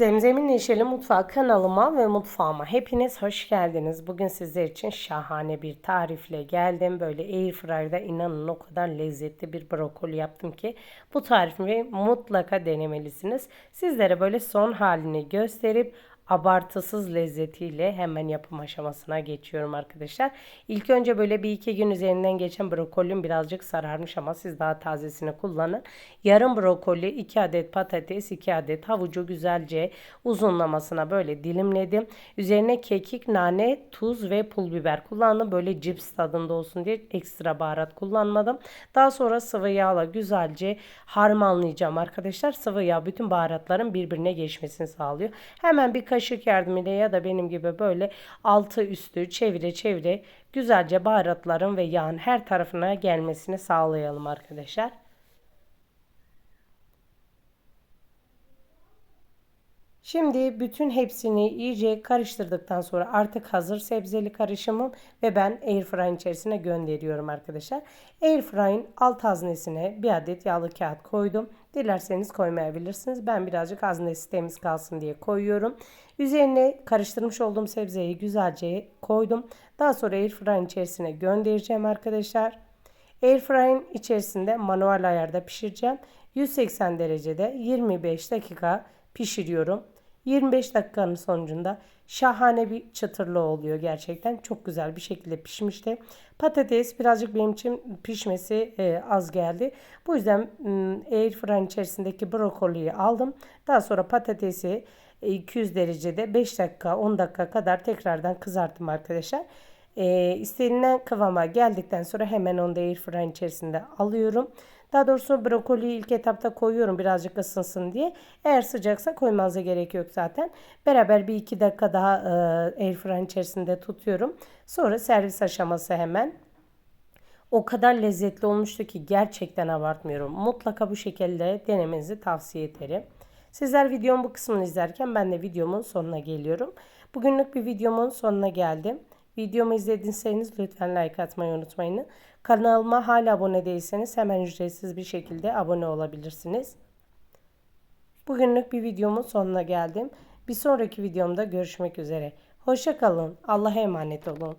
Zemzem'in Neşeli Mutfağı kanalıma ve mutfağıma hepiniz hoş geldiniz. Bugün sizler için şahane bir tarifle geldim. Böyle airfryer'da inanın o kadar lezzetli bir brokoli yaptım ki bu tarifi mutlaka denemelisiniz. Sizlere böyle son halini gösterip abartısız lezzetiyle hemen yapım aşamasına geçiyorum arkadaşlar. İlk önce böyle bir iki gün üzerinden geçen brokolim birazcık sararmış ama siz daha tazesini kullanın. Yarım brokoli, 2 adet patates, 2 adet havucu güzelce uzunlamasına böyle dilimledim. Üzerine kekik, nane, tuz ve pul biber kullandım. Böyle cips tadında olsun diye ekstra baharat kullanmadım. Daha sonra sıvı yağla güzelce harmanlayacağım arkadaşlar. Sıvı yağ bütün baharatların birbirine geçmesini sağlıyor. Hemen bir kaşık yardımıyla ya da benim gibi böyle altı üstü çevire çevire güzelce baharatların ve yağın her tarafına gelmesini sağlayalım arkadaşlar. Şimdi bütün hepsini iyice karıştırdıktan sonra artık hazır sebzeli karışımım ve ben airfryer'in içerisine gönderiyorum arkadaşlar. Airfryer'in alt haznesine bir adet yağlı kağıt koydum. Dilerseniz koymayabilirsiniz. Ben birazcık haznesi temiz kalsın diye koyuyorum. Üzerine karıştırmış olduğum sebzeyi güzelce koydum. Daha sonra airfryer'in içerisine göndereceğim arkadaşlar. Airfryer'in içerisinde manuel ayarda pişireceğim. 180 derecede 25 dakika pişiriyorum. 25 dakikanın sonucunda şahane bir çıtırlı oluyor gerçekten. Çok güzel bir şekilde pişmişti. Patates birazcık benim için pişmesi e, az geldi. Bu yüzden e, airfryer'in içerisindeki brokoliyi aldım. Daha sonra patatesi 200 derecede 5 dakika 10 dakika kadar tekrardan kızarttım arkadaşlar. E, istenilen kıvama geldikten sonra hemen onu da airfryer'in içerisinde alıyorum. Daha doğrusu brokoliyi ilk etapta koyuyorum birazcık ısınsın diye. Eğer sıcaksa koymanıza gerek yok zaten. Beraber bir iki dakika daha e, airfryer'in içerisinde tutuyorum. Sonra servis aşaması hemen. O kadar lezzetli olmuştu ki gerçekten abartmıyorum. Mutlaka bu şekilde denemenizi tavsiye ederim. Sizler videomun bu kısmını izlerken ben de videomun sonuna geliyorum. Bugünlük bir videomun sonuna geldim. Videomu izlediyseniz lütfen like atmayı unutmayın. Kanalıma hala abone değilseniz hemen ücretsiz bir şekilde abone olabilirsiniz. Bugünlük bir videomun sonuna geldim. Bir sonraki videomda görüşmek üzere. Hoşçakalın. Allah'a emanet olun.